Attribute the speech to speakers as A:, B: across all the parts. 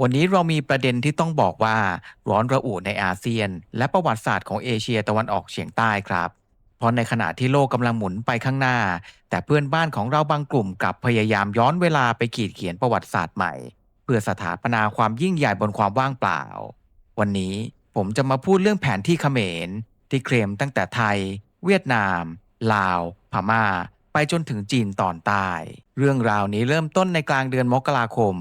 A: วันนี้เรามีประเด็นที่ต้องบอกว่าร้อนระอุในอาเซียน และประวัติศาสตร์ของเอเชียตะวันออกเฉียงใต้ครับ เพราะในขณะที่โลกกำลังหมุนไปข้างหน้า แต่เพื่อนบ้านของเราบางกลุ่มกลับพยายามย้อนเวลาไปขีดเขียนประวัติศาสตร์ใหม่ เพื่อสถาปนาความยิ่งใหญ่บนความว่างเปล่า วันนี้ผมจะมาพูดเรื่องแผนที่เขมร ที่เคลมตั้งแต่ไทย เวียดนาม ลาว พม่า ไปจนถึงจีนตอนใต้เรื่องราวนี้เริ่มต้นในกลางเดือนมกราคม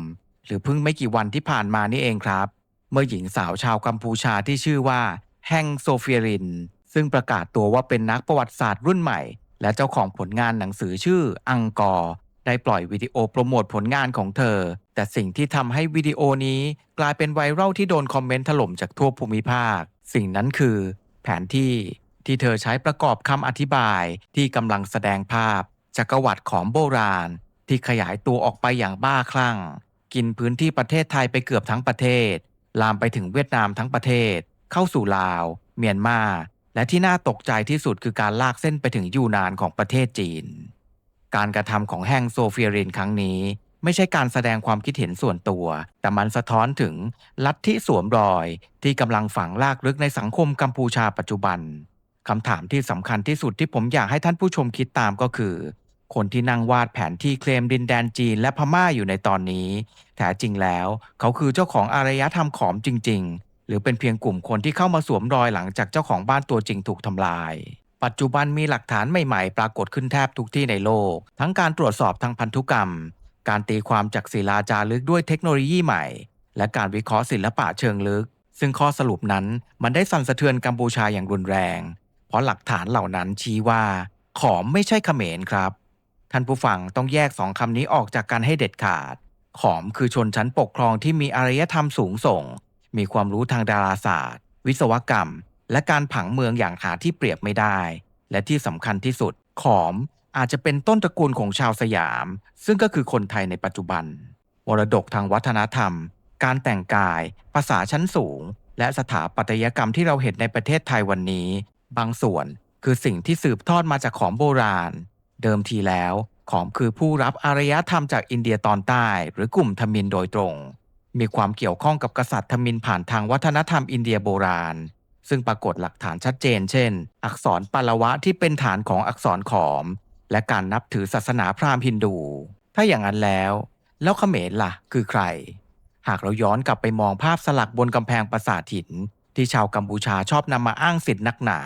A: หรือเพิ่งไม่กี่วันที่ผ่านมานี่เองครับ เมื่อหญิงสาวชาวกัมพูชาที่ชื่อว่าแฮงโซเฟียริน ซึ่งประกาศตัวว่าเป็นนักประวัติศาสตร์รุ่นใหม่ และเจ้าของผลงานหนังสือชื่ออังกอร์ได้ปล่อยวิดีโอโปรโมทผลงานของเธอ แต่สิ่งที่ทำให้วิดีโอนี้กลายเป็นไวรัลที่โดนคอมเมนต์ถล่มจากทั่วภูมิภาค สิ่งนั้นคือ แผนที่ที่เธอใช้ประกอบคำอธิบายที่กำลังแสดงภาพจักรวรรดิของโบราณ ที่ขยายตัวออกไปอย่างบ้าคลั่ง กินพื้นที่ประเทศไทยไปเกือบทั้งประเทศ ลามไปถึงเวียดนามทั้งประเทศ เข้าสู่ลาว เมียนมา และที่น่าตกใจที่สุดคือการลากเส้นไปถึงยูนานของประเทศจีน การกระทำของแฮงโซเฟียรินครั้งนี้ ไม่ใช่การแสดงความคิดเห็นส่วนตัว แต่มันสะท้อนถึงลัทธิสวมรอย ที่กำลังฝังลากลึกในสังคมกัมพูชาปัจจุบันคำถามที่สำคัญที่สุดที่ผมอยากให้ท่านผู้ชมคิดตามก็คือ คนที่นั่งวาดแผนที่เคลมดินแดนจีนและพม่าอยู่ในตอนนี้ แท้จริงแล้วเขาคือเจ้าของอารยธรรมขอมจริง ๆ หรือเป็นเพียงกลุ่มคนที่เข้ามาสวมรอยหลังจากเจ้าของบ้านตัวจริงถูกทำลาย ปัจจุบันมีหลักฐานใหม่ๆ ปรากฏขึ้นแทบทุกที่ในโลก ทั้งการตรวจสอบทางพันธุกรรม การตีความจากศิลาจารึกด้วยเทคโนโลยีใหม่ และการวิเคราะห์ศิลปะเชิงลึก ซึ่งข้อสรุปนั้นมันได้สั่นสะเทือนกัมพูชาอย่างรุนแรง เพราะหลักฐานเหล่านั้นชี้ว่า ขอมไม่ใช่เขมรครับ ท่านผู้ฟังต้องแยกสองคำนี้ออกจากกันให้เด็ดขาด ขอมคือชนชั้นปกครองที่มีอารยธรรมสูงส่ง มีความรู้ทางดาราศาสตร์ วิศวกรรม และการผังเมืองอย่างหาที่เปรียบไม่ได้ และที่สำคัญที่สุด ขอมอาจจะเป็นต้นตระกูลของชาวสยาม ซึ่งก็คือคนไทยในปัจจุบัน มรดกทางวัฒนธรรม การแต่งกาย ภาษาชั้นสูง และสถาปัตยกรรมที่เราเห็นในประเทศไทยวันนี้ บางส่วนคือสิ่งที่สืบทอดมาจากของโบราณ เดิมทีแล้ว ขอมคือผู้รับอารยธรรมจากอินเดียตอนใต้ หรือกลุ่มทมินโดยตรง มีความเกี่ยวข้องกับกษัตริย์ทมินผ่านทางวัฒนธรรมอินเดียโบราณ ซึ่งปรากฏหลักฐานชัดเจน เช่น อักษรปาละวะที่เป็นฐานของอักษรขอม และการนับถือศาสนาพราหมณ์ฮินดู ถ้าอย่างนั้นแล้ว แล้วเขมรล่ะ คือใคร หากเราย้อนกลับไปมองภาพสลักบนกำแพงปราสาทหิน ที่ชาวกัมพูชาชอบนำมาอ้างสิทธิ์นักหนา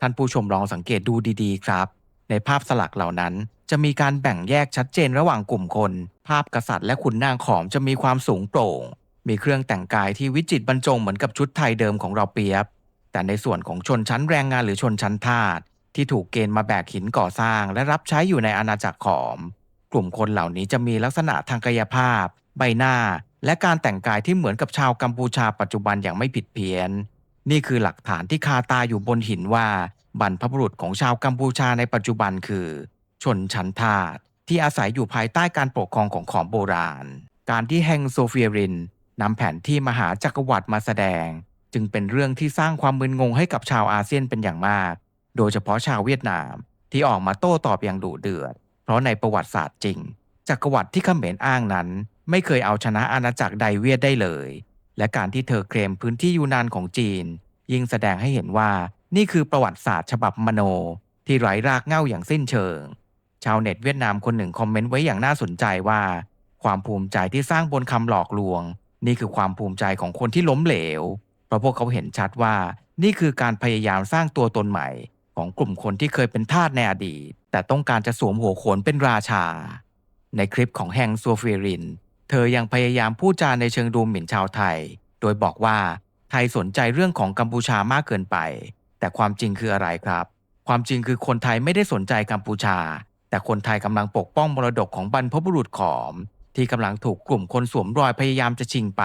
A: ท่านผู้ชมลองสังเกตดูดีๆ ครับ ในภาพสลักเหล่านั้น จะมีการแบ่งแยกชัดเจนระหว่างกลุ่มคน ภาพกษัตริย์และขุนนางขอมจะมีความสูงโปร่ง มีเครื่องแต่งกายที่วิจิตรบรรจงเหมือนกับชุดไทยเดิมของเราเปียบ แต่ในส่วนของชนชั้นแรงงานหรือชนชั้นทาสที่ถูกเกณฑ์มาแบกหินก่อสร้าง และรับใช้อยู่ในอาณาจักรขอม กลุ่มคนเหล่านี้จะมีลักษณะทางกายภาพ ใบหน้า และการแต่งกายที่เหมือนกับชาวกัมพูชาปัจจุบันอย่างไม่ผิดเพี้ยน นี่คือหลักฐานที่คาตาอยู่บนหินว่า บรรพบุรุษของชาวกัมพูชาในปัจจุบันคือ ชนชั้นทาสที่อาศัยอยู่ภายใต้การปกครองของขอมโบราณ การที่แฮงโซเฟียรินนำแผนที่มหาจักรวรรดิมาแสดง จึงเป็นเรื่องที่สร้างความมึนงงให้กับชาวอาเซียนเป็นอย่างมาก โดยเฉพาะชาวเวียดนาม ที่ออกมาโต้ตอบอย่างดุเดือด เพราะในประวัติศาสตร์จริง จักรวรรดิที่เขมรอ้างนั้น ไม่เคยเอาชนะอาณาจักรใดเวียดได้เลย และการที่เธอเคลมพื้นที่ยูนานของจีน ยิ่งแสดงให้เห็นว่า นี่คือประวัติศาสตร์ฉบับมโน ที่ไร้รากเหง้าอย่างสิ้นเชิง ชาวเน็ตเวียดนามคนหนึ่งคอมเมนต์ไว้อย่างน่าสนใจว่า ความภูมิใจที่สร้างบนคำหลอกลวง นี่คือความภูมิใจของคนที่ล้มเหลว เพราะพวกเขาเห็นชัดว่า นี่คือการพยายามสร้างตัวตนใหม่ ของกลุ่มคนที่เคยเป็นทาสในอดีต แต่ต้องการจะสวมหัวโขนเป็นราชา ในคลิปของแฮงซัวเฟีริน เธอยังพยายามพูดจาในเชิงดูหมิ่นชาวไทย โดยบอกว่าไทยสนใจเรื่องของกัมพูชามากเกินไป แต่ความจริงคืออะไรครับ ความจริงคือคนไทยไม่ได้สนใจกัมพูชา แต่คนไทยกำลังปกป้องมรดกของบรรพบุรุษขอม ที่กำลังถูกกลุ่มคนสวมรอยพยายามจะชิงไป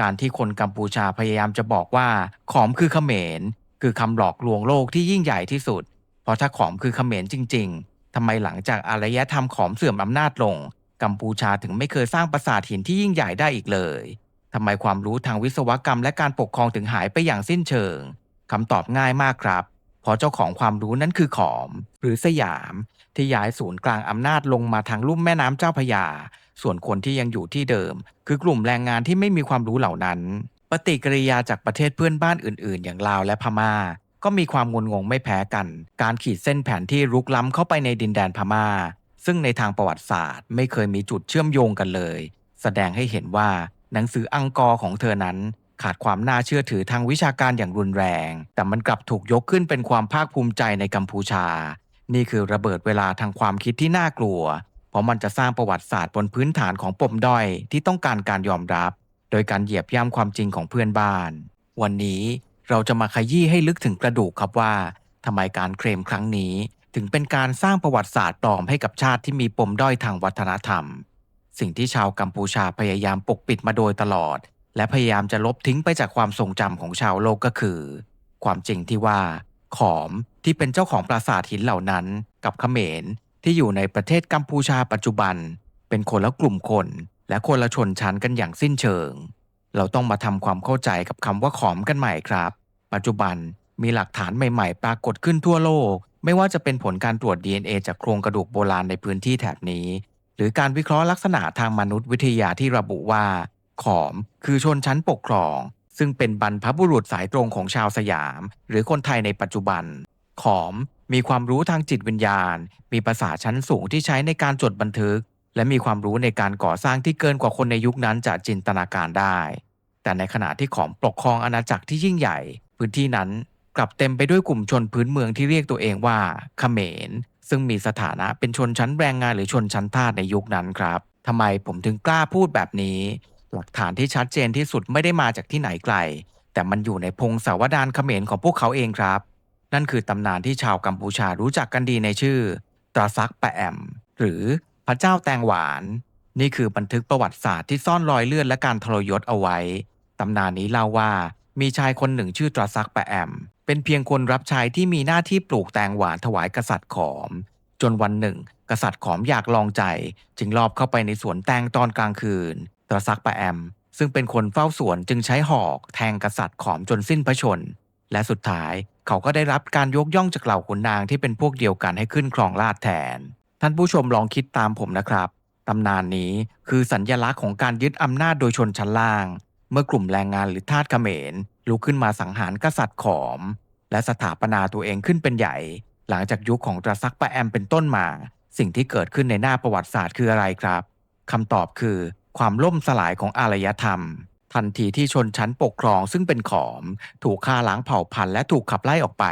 A: การที่คนกัมพูชาพยายามจะบอกว่า ขอมคือเขมร คือคำหลอกลวงโลกที่ยิ่งใหญ่ที่สุด เพราะถ้าขอมคือเขมรจริง ๆทำไมหลังจากอารยธรรมขอมเสื่อมอำนาจลง กัมพูชาถึงไม่เคยสร้างปราสาทหินที่ยิ่งใหญ่ได้อีกเลยทำไมความรู้ทางวิศวกรรมและการปกครองถึงหายไปอย่างสิ้นเชิง คำตอบง่ายมากครับ เพราะเจ้าของความรู้นั้นคือขอม หรือสยาม ที่ย้ายศูนย์กลางอำนาจลงมาทางลุ่มแม่น้ำเจ้าพระยา ส่วนคนที่ยังอยู่ที่เดิม คือกลุ่มแรงงานที่ไม่มีความรู้เหล่านั้น ปฏิกิริยาจากประเทศเพื่อนบ้านอื่น ๆ อย่างลาวและพม่า ก็มีความงุนงงไม่แพ้กัน การขีดเส้นแผนที่รุกล้ำเข้าไปในดินแดนพม่า ซึ่งในทางประวัติศาสตร์ ไม่เคยมีจุดเชื่อมโยงกันเลย แสดงให้เห็นว่าหนังสืออังกอร์ของเธอนั้น ขาดความน่าเชื่อถือทางวิชาการอย่างรุนแรง แต่มันกลับถูกยกขึ้นเป็นความภาคภูมิใจในกัมพูชา นี่คือระเบิดเวลาทางความคิดที่น่ากลัว เพราะมันจะสร้างประวัติศาสตร์บนพื้นฐานของปมด้อยที่ต้องการการยอมรับ โดยการเหยียบย่ำความจริงของเพื่อนบ้าน วันนี้เราจะมาขยี้ให้ลึกถึงกระดูกครับว่าทำไมการเคลมครั้งนี้ ถึงเป็นการสร้างประวัติศาสตร์ปลอมให้กับชาติที่มีปมด้อยทางวัฒนธรรม สิ่งที่ชาวกัมพูชาพยายามปกปิดมาโดยตลอด และพยายามจะลบทิ้งไปจากความทรงจำของชาวโลกก็คือ ความจริงที่ว่า ขอมที่เป็นเจ้าของปราสาทหินเหล่านั้น กับเขมรที่อยู่ในประเทศกัมพูชาปัจจุบัน เป็นคนละกลุ่มคน และคนละชนชั้นกันอย่างสิ้นเชิง เราต้องมาทำความเข้าใจกับคำว่าขอมกันใหม่ครับ ปัจจุบันมีหลักฐานใหม่ ๆ ปรากฏขึ้นทั่วโลก ไม่ว่าจะเป็นผลการตรวจ DNA จากโครงกระดูกโบราณในพื้นที่แถบนี้ หรือการวิเคราะห์ลักษณะทางมนุษยวิทยาที่ระบุว่า ขอม คือชนชั้นปกครอง ซึ่งเป็นบรรพบุรุษสายตรงของชาวสยาม หรือคนไทยในปัจจุบัน ขอมมีความรู้ทางจิตวิญญาณ มีภาษาชั้นสูงที่ใช้ในการจดบันทึก และมีความรู้ในการก่อสร้างที่เกินกว่าคนในยุคนั้นจะจินตนาการได้ แต่ในขณะที่ขอมปกครองอาณาจักรที่ยิ่งใหญ่ พื้นที่นั้นกลับเต็มไปด้วยกลุ่มชนพื้นเมืองที่เรียกตัวเองว่าเขมร ซึ่งมีสถานะเป็นชนชั้นแรงงานหรือชนชั้นทาสในยุคนั้นครับทำไมผมถึงกล้าพูดแบบนี้ หลักฐานที่ชัดเจนที่สุดไม่ได้มาจากที่ไหนไกล แต่มันอยู่ในพงศาวดารเขมรของพวกเขาเองครับ นั่นคือตำนานที่ชาวกัมพูชารู้จักกันดีในชื่อตราซักปแอม หรือพระเจ้าแตงหวาน นี่คือบันทึกประวัติศาสตร์ที่ซ่อนรอยเลือดและการทรยศเอาไว้ ตำนานนี้เล่าว่ามีชายคนหนึ่งชื่อตราซักปแอม เป็นเพียงคนรับใช้ที่มีหน้าที่ปลูกแตงหวานถวายกษัตริย์ขอม จนวันหนึ่ง กษัตริย์ขอมอยากลองใจ จึงลอบเข้าไปในสวนแตงตอนกลางคืน ตราซักปะแอม ซึ่งเป็นคนเฝ้าสวนจึงใช้หอกแทงกษัตริย์ขอมจนสิ้นพระชน และสุดท้ายเขาก็ได้รับการยกย่องจากเหล่าขุนนางที่เป็นพวกเดียวกันให้ขึ้นครองราชแทน ท่านผู้ชมลองคิดตามผมนะครับตำนานนี้คือสัญญลักษณ์ของการยึดอำนาจโดยชนชั้นล่าง เมื่อกลุ่มแรงงานหรือทาสเขมรลุกขึ้นมาสังหารกษัตริย์ขอม และสถาปนาตัวเองขึ้นเป็นใหญ่ หลังจากยุคของตราซักปะแอมเป็นต้นมา สิ่งที่เกิดขึ้นในหน้าประวัติศาสตร์คืออะไรครับคำตอบคือความล่มสลายของอารยธรรม ทันทีที่ชนชั้นปกครองซึ่งเป็นขอม ถูกฆ่าล้างเผ่าพันธุ์และถูกขับไล่ออกไป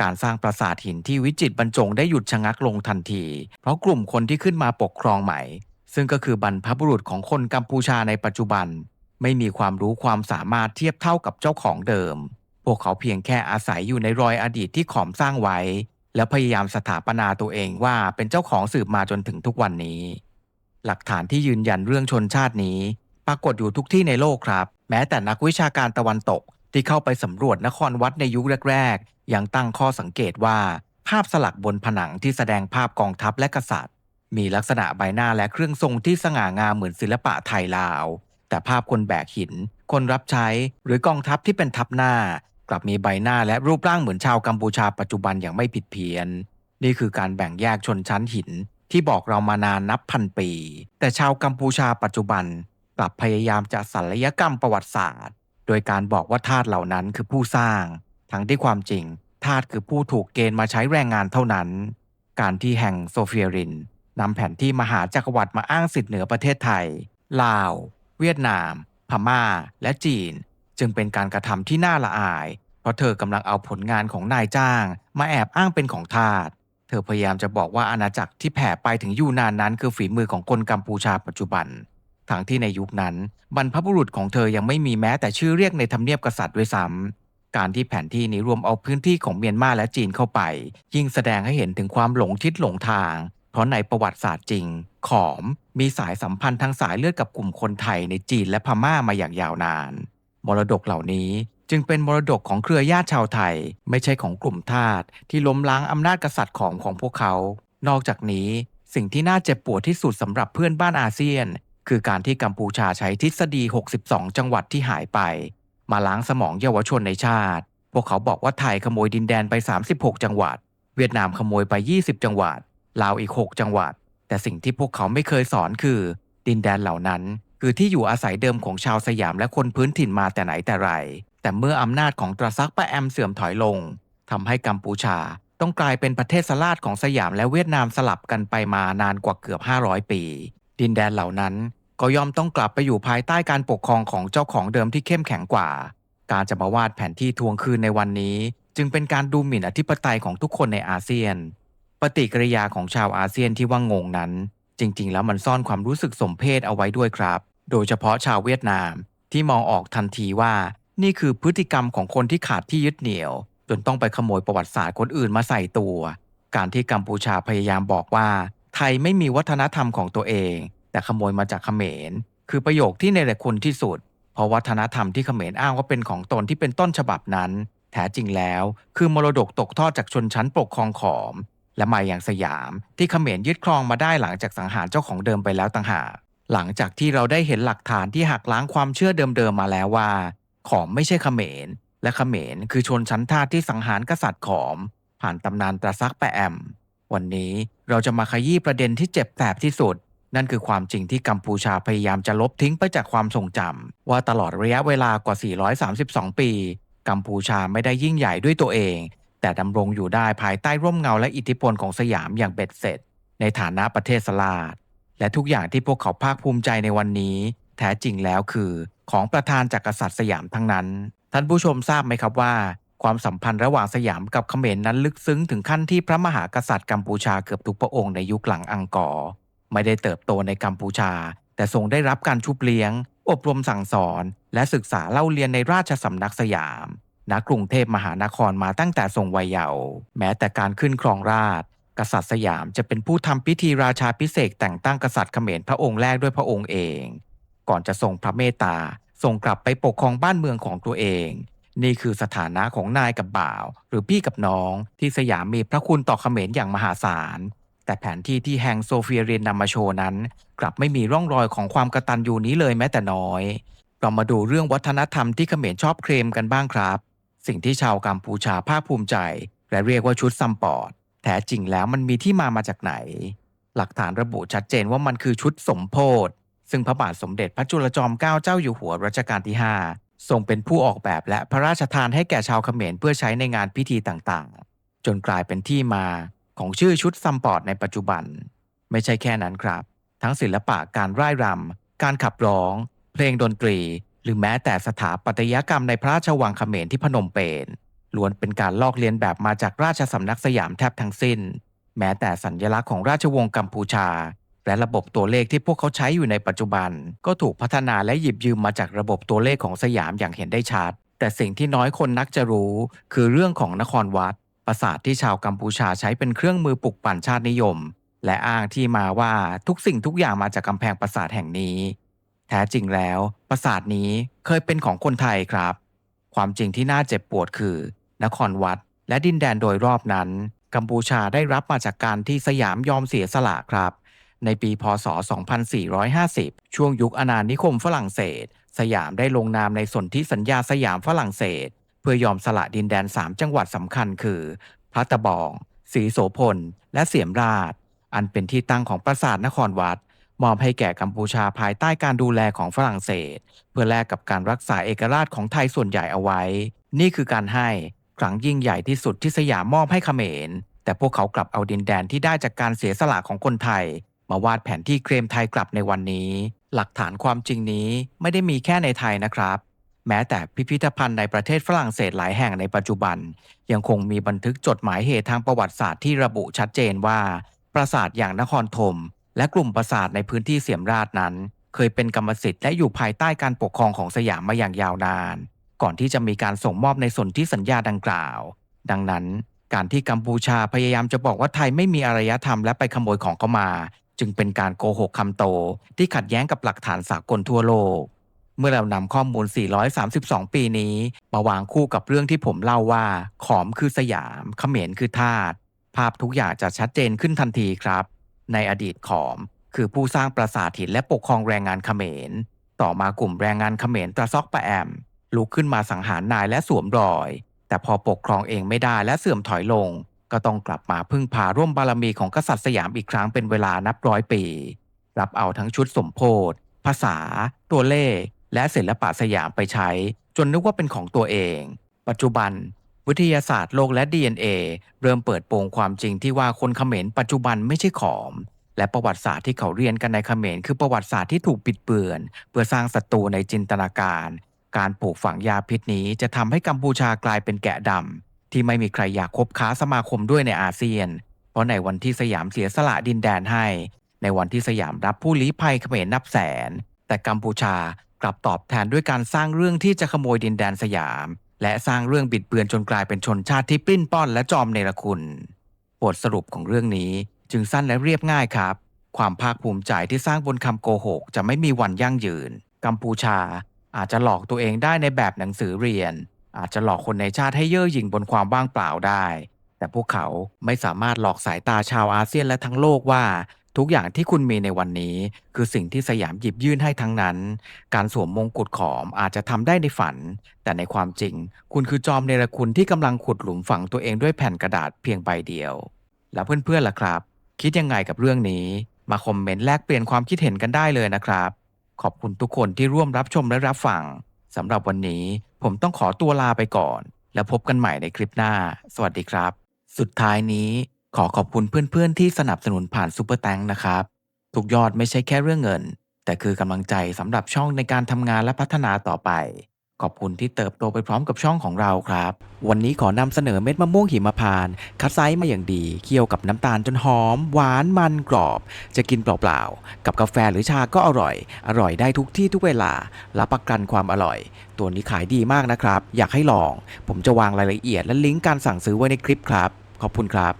A: การสร้างปราสาทหินที่วิจิตรบรรจงได้หยุดชะงักลงทันที เพราะกลุ่มคนที่ขึ้นมาปกครองใหม่ ซึ่งก็คือบรรพบุรุษของคนกัมพูชาในปัจจุบัน ไม่มีความรู้ความสามารถเทียบเท่ากับเจ้าของเดิม พวกเขาเพียงแค่อาศัยอยู่ในรอยอดีตที่ขอมสร้างไว้ แล้วพยายามสถาปนาตัวเองว่าเป็นเจ้าของสืบมาจนถึงทุกวันนี้ หลักฐานที่ยืนยันเรื่องชนชาตินี้ ปรากฏอยู่ทุกที่ในโลกครับ แม้แต่นักวิชาการตะวันตก ที่เข้าไปสำรวจนครวัดในยุคแรกๆ ยังตั้งข้อสังเกตว่า ภาพสลักบนผนังที่แสดงภาพกองทัพและกษัตริย์ มีลักษณะใบหน้าและเครื่องทรงที่สง่างามเหมือนศิลปะไทยลาว แต่ภาพคนแบกหิน คนรับใช้ หรือกองทัพที่เป็นทัพหน้า กลับมีใบหน้าและรูปร่างเหมือนชาวกัมพูชาปัจจุบันอย่างไม่ผิดเพี้ยนนี่คือการแบ่งแยกชนชั้นหิน ที่บอกเรามานานนับพันปี แต่ชาวกัมพูชาปัจจุบันกลับพยายามจะศัลยกรรมประวัติศาสตร์ โดยการบอกว่าทาสเหล่านั้นคือผู้สร้าง ทั้งที่ความจริงทาสคือผู้ถูกเกณฑ์มาใช้แรงงานเท่านั้น การที่แห่งโซเฟียรินนำแผนที่มหาจักรวรรดิมาอ้างสิทธิเหนือประเทศไทย ลาว เวียดนาม พม่า และจีน จึงเป็นการกระทำที่น่าละอาย เพราะเธอกำลังเอาผลงานของนายจ้าง มาแอบอ้างเป็นของทาส ธอพยายามจะบอกว่าอาณาจักรที่แผ่ไปถึงยูนานนั้นคือฝีมือของคนกัมพูชาปัจจุบัน ทั้งที่ในยุคนั้น บรรพบุรุษของเธอยังไม่มีแม้แต่ชื่อเรียกในทำเนียบกษัตริย์ด้วยซ้ำการที่แผนที่นี้รวมเอาพื้นที่ของเมียนมาและจีนเข้าไป ยิ่งแสดงให้เห็นถึงความหลงทิศหลงทาง เพราะในประวัติศาสตร์จริง ขอมมีสายสัมพันธ์ทางสายเลือดกับกลุ่มคนไทยในจีนและพม่ามาอย่างยาวนาน มรดกเหล่านี้ จึงเป็นมรดกของเครือญาติชาวไทย ไม่ใช่ของกลุ่มทาสที่ล้มล้างอำนาจกษัตริย์ของของพวกเขา นอกจากนี้สิ่งที่น่าเจ็บปวดที่สุดสำหรับเพื่อนบ้านอาเซียน คือการที่กัมพูชาใช้ทฤษฎี 62 จังหวัดที่หายไป มาล้างสมองเยาวชนในชาติ พวกเขาบอกว่าไทยขโมยดินแดนไป 36 จังหวัด เวียดนามขโมยไป 20 จังหวัดลาวอีก 6 จังหวัด แต่สิ่งที่พวกเขาไม่เคยสอนคือ ดินแดนเหล่านั้น คือที่อยู่อาศัยเดิมของชาวสยามและคนพื้นถิ่นมาแต่ไหนแต่ไร แต่เมื่ออำนาจของตราซักปะแอมเสื่อมถอยลงทำให้กัมพูชา ต้องกลายเป็นประเทศสลาดของสยามและเวียดนามสลับกันไปมานานกว่าเกือบ 500 ปี ดินแดนเหล่านั้นก็ยอมต้องกลับไปอยู่ภายใต้การปกครองของเจ้าของเดิมที่เข้มแข็งกว่า การจะมาวาดแผนที่ทวงคืนในวันนี้ จึงเป็นการดูหมิ่นอธิปไตยของทุกคนในอาเซียน ปฏิกิริยาของชาวอาเซียนที่ว่างงนั้น จริง ๆ แล้วมันซ่อนความรู้สึกสมเพศเอาไว้ด้วยครับ โดยเฉพาะชาวเวียดนาม ที่มองออกทันทีว่านี่คือพฤติกรรมของคนที่ขาดที่ยึดเหนี่ยว จนต้องไปขโมยประวัติศาสตร์คนอื่นมาใส่ตัว การที่กัมพูชาพยายามบอกว่า ไทยไม่มีวัฒนธรรมของตัวเอง แต่ขโมยมาจากเขมร คือประโยคที่ในหละคุณที่สุด เพราะวัฒนธรรมที่เขมรอ้างว่าเป็นของตนที่เป็นต้นฉบับนั้น แท้จริงแล้ว คือมรดกตกทอดจากชนชั้นปกครองขอม และมาอย่างสยาม ที่เขมรยึดครองมาได้หลังจากสังหารเจ้าของเดิมไปแล้วต่างหาก หลังจากที่เราได้เห็นหลักฐานที่หักล้างความเชื่อเดิมๆมาแล้วว่า ขอมไม่ใช่เขมร และเขมรคือชนชั้นทาสที่สังหารกษัตริย์ขอม ผ่านตำนานตราซักแปแอม วันนี้เราจะมาขยี้ประเด็นที่เจ็บแสบที่สุด นั่นคือความจริงที่กัมพูชาพยายามจะลบทิ้งไปจากความทรงจำว่าตลอดระยะเวลากว่า 432 ปี กัมพูชาไม่ได้ยิ่งใหญ่ด้วยตัวเอง แต่ดำรงอยู่ได้ภายใต้ร่มเงาและอิทธิพลของสยามอย่างเบ็ดเสร็จ ในฐานะประเทศสลาด และทุกอย่างที่พวกเขาภาคภูมิใจในวันนี้ แท้จริงแล้วคือ ของประธานจากกษัตริย์สยามทั้งนั้น ท่านผู้ชมทราบไหมครับว่า ความสัมพันธ์ระหว่างสยามกับเขมรนั้นลึกซึ้งถึงขั้นที่พระมหากษัตริย์กัมพูชาเกือบทุกพระองค์ในยุคหลังอังกอร์ไม่ได้เติบโตในกัมพูชา แต่ทรงได้รับการชุบเลี้ยง อบรมสั่งสอน และศึกษาเล่าเรียนในราชสำนักสยามณกรุงเทพมหานครมาตั้งแต่ทรงวัยเยาว์แม้แต่การขึ้นครองราช กษัตริย์สยามจะเป็นผู้ทำพิธีราชาพิเศษแต่งตั้งกษัตริย์เขมรพระองค์แรกด้วยพระองค์เอง ก่อนจะทรงพระเมตตาทรงกลับไปปกครองบ้านเมืองของตัวเอง นี่คือสถานะของนายกับบ่าว หรือพี่กับน้อง ที่สยามมีพระคุณต่อเขมรอย่างมหาศาล แต่แผนที่ที่แฮงโซเฟียเรียนนำมาโชว์นั้น กลับไม่มีร่องรอยของความกระตันยูนี้เลยแม้แต่น้อย เรามาดูเรื่องวัฒนธรรมที่เขมรชอบเคลมกันบ้างครับ สิ่งที่ชาวกัมพูชาภาคภูมิใจ และเรียกว่าชุดซัมปอร์ต แท้จริงแล้วมันมีที่มามาจากไหน หลักฐานระบุชัดเจนว่ามันคือชุดสมโพธซึ่งพระบาทสมเด็จพระจุลจอมเกล้าเจ้าอยู่หัวรัชกาลที่ 5 ทรงเป็นผู้ออกแบบและพระราชทานให้แก่ชาวเขมรเพื่อใช้ในงานพิธีต่างๆ จนกลายเป็นที่มาของชื่อชุดซัมปอร์ตในปัจจุบัน ไม่ใช่แค่นั้นครับ ทั้งศิลปะการร่ายรำการขับร้อง เพลงดนตรี หรือแม้แต่สถาปัตยกรรมในพระราชวังเขมรที่พนมเปญ ล้วนเป็นการลอกเลียนแบบมาจากราชสำนักสยามแทบทั้งสิ้น แม้แต่สัญญลักษณ์ของราชวงศ์กัมพูชา และระบบตัวเลขที่พวกเขาใช้อยู่ในปัจจุบัน ก็ถูกพัฒนาและหยิบยืมมาจากระบบตัวเลขของสยามอย่างเห็นได้ชัด แต่สิ่งที่น้อยคนนักจะรู้ คือเรื่องของนครวัดปราสาทที่ชาวกัมพูชาใช้เป็นเครื่องมือปลุกปั่นชาตินิยม และอ้างที่มาว่าทุกสิ่งทุกอย่างมาจากกำแพงปราสาทแห่งนี้ แท้จริงแล้ว ปราสาทนี้เคยเป็นของคนไทยครับ ความจริงที่น่าเจ็บปวดคือ นครวัด และดินแดนโดยรอบนั้น กัมพูชาได้รับมาจากการที่สยามยอมเสียสละครับ ในปีพศ 2450 ช่วงยุคอาณานิคมฝรั่งเศส สยามได้ลงนามในสนธิสัญญาสยามฝรั่งเศส เพื่อยอมสละดินแดน 3 จังหวัดสำคัญคือ พระตะบองศรีโสพล และเสียมราช อันเป็นที่ตั้งของปราสาทนครวัดมอบให้แก่กัมพูชาภายใต้การดูแลของฝรั่งเศส เพื่อแลกกับการรักษาเอกราชของไทยส่วนใหญ่เอาไว้ นี่คือการให้ ครั้งยิ่งใหญ่ที่สุดที่สยามมอบให้เขมร แต่พวกเขากลับเอาดินแดนที่ได้จากการเสียสละของคนไทย มาวาดแผนที่เคลมไทยกลับในวันนี้ หลักฐานความจริงนี้ไม่ได้มีแค่ในไทยนะครับ แม้แต่พิพิธภัณฑ์ในประเทศฝรั่งเศสหลายแห่งในปัจจุบัน ยังคงมีบันทึกจดหมายเหตุทางประวัติศาสตร์ที่ระบุชัดเจนว่า ปราสาทอย่างนครธมและกลุ่มปราสาทในพื้นที่เสียมราชนั้น เคยเป็นกรรมสิทธิ์และอยู่ภายใต้การปกครองของสยามมาอย่างยาวนาน ก่อนที่จะมีการส่งมอบในส่วนธิสัญญาดังกล่าว ดังนั้น การที่กัมพูชาพยายามจะบอกว่าไทยไม่มีอารยธรรมและไปขโมยของเข้ามา จึงเป็นการโกหกคำโต ที่ขัดแย้งกับหลักฐานสากลทั่วโลก เมื่อเรานำข้อมูล 432 ปีนี้ มาวางคู่กับเรื่องที่ผมเล่าว่า ขอมคือสยามเขมรคือทาสภาพทุกอย่างจะชัดเจนขึ้นทันทีครับ ในอดีตขอม คือผู้สร้างปราสาทหินและปกครองแรงงานเขมร ต่อมากลุ่มแรงงานเขมรตระซอกปะแอม ลุกขึ้นมาสังหารนายและสวมรอย แต่พอปกครองเองไม่ได้และเสื่อมถอยลง ก็ต้องกลับมาพึ่งพาร่วมบารมีของกษัตริย์สยามอีกครั้งเป็นเวลานับร้อยปี รับเอาทั้งชุดสมโพธภาษา ตัวเลข และศิลปะสยามไปใช้ จนนึกว่าเป็นของตัวเอง ปัจจุบัน วิทยาศาสตร์โลกและ DNA เริ่มเปิดโปงความจริงที่ว่าคนเขมรปัจจุบันไม่ใช่ขอม และประวัติศาสตร์ที่เขาเรียนกันในเขมรคือประวัติศาสตร์ที่ถูกปิดเบือน เพื่อสร้างศัตรูในจินตนาการ การปลูกฝังยาพิษนี้จะทำให้กัมพูชากลายเป็นแกะดำที่ไม่มีใครอยากคบค้าสมาคมด้วยในอาเซียน เพราะในวันที่สยามเสียสละดินแดนให้ ในวันที่สยามรับผู้ลี้ภัยเขมรนับแสน แต่กัมพูชากลับตอบแทนด้วยการสร้างเรื่องที่จะขโมยดินแดนสยาม และสร้างเรื่องบิดเบือนจนกลายเป็นชนชาติที่ปลิ้นป้อนและจอมเนรคุณบทสรุปของเรื่องนี้จึงสั้นและเรียบง่ายครับ ความภาคภูมิใจที่สร้างบนคำโกหก จะไม่มีวันยั่งยืน กัมพูชา อาจจะหลอกตัวเองได้ในแบบหนังสือเรียน อาจจะหลอกคนในชาติให้เย่อหยิ่งบนความว่างเปล่าได้ แต่พวกเขาไม่สามารถหลอกสายตาชาวอาเซียนและทั้งโลกว่า ทุกอย่างที่คุณมีในวันนี้ คือสิ่งที่สยามหยิบยื่นให้ทั้งนั้น การสวมมงกุฎขอมอาจจะทำได้ในฝัน แต่ในความจริง คุณคือจอมเนรคุณที่กำลังขุดหลุมฝังตัวเองด้วยแผ่นกระดาษเพียงใบเดียว แล้วเพื่อนๆล่ะครับ คิดยังไงกับเรื่องนี้ มาคอมเมนต์แลกเปลี่ยนความคิดเห็นกันได้เลยนะครับ ขอบคุณทุกคนที่ร่วมรับชมและรับฟังสำหรับวันนี้ผมต้องขอตัวลาไปก่อน แล้วพบกันใหม่ในคลิปหน้า สวัสดีครับ สุดท้ายนี้ขอขอบคุณเพื่อนๆ ที่สนับสนุนผ่านซูเปอร์แตงนะครับ ทุกยอดไม่ใช่แค่เรื่องเงิน แต่คือกำลังใจสำหรับช่องในการทำงานและพัฒนาต่อไป ขอบคุณที่เติบโตไปพร้อมกับช่องของเราครับ วันนี้ขอนำเสนอเม็ดมะม่วงหิมพานต์คัดไซส์มาอย่างดี เคี่ยวกับน้ำตาลจนหอม หวานมันกรอบ จะกินเปล่าๆ กับกาแฟหรือชาก็อร่อย อร่อยได้ทุกที่ทุกเวลา รับประกันความอร่อย ตัวนี้ขายดีมากนะครับ อยากให้ลอง ผมจะวางรายละเอียดและลิงก์การสั่งซื้อไว้ในคลิปครับ ขอบคุณครับ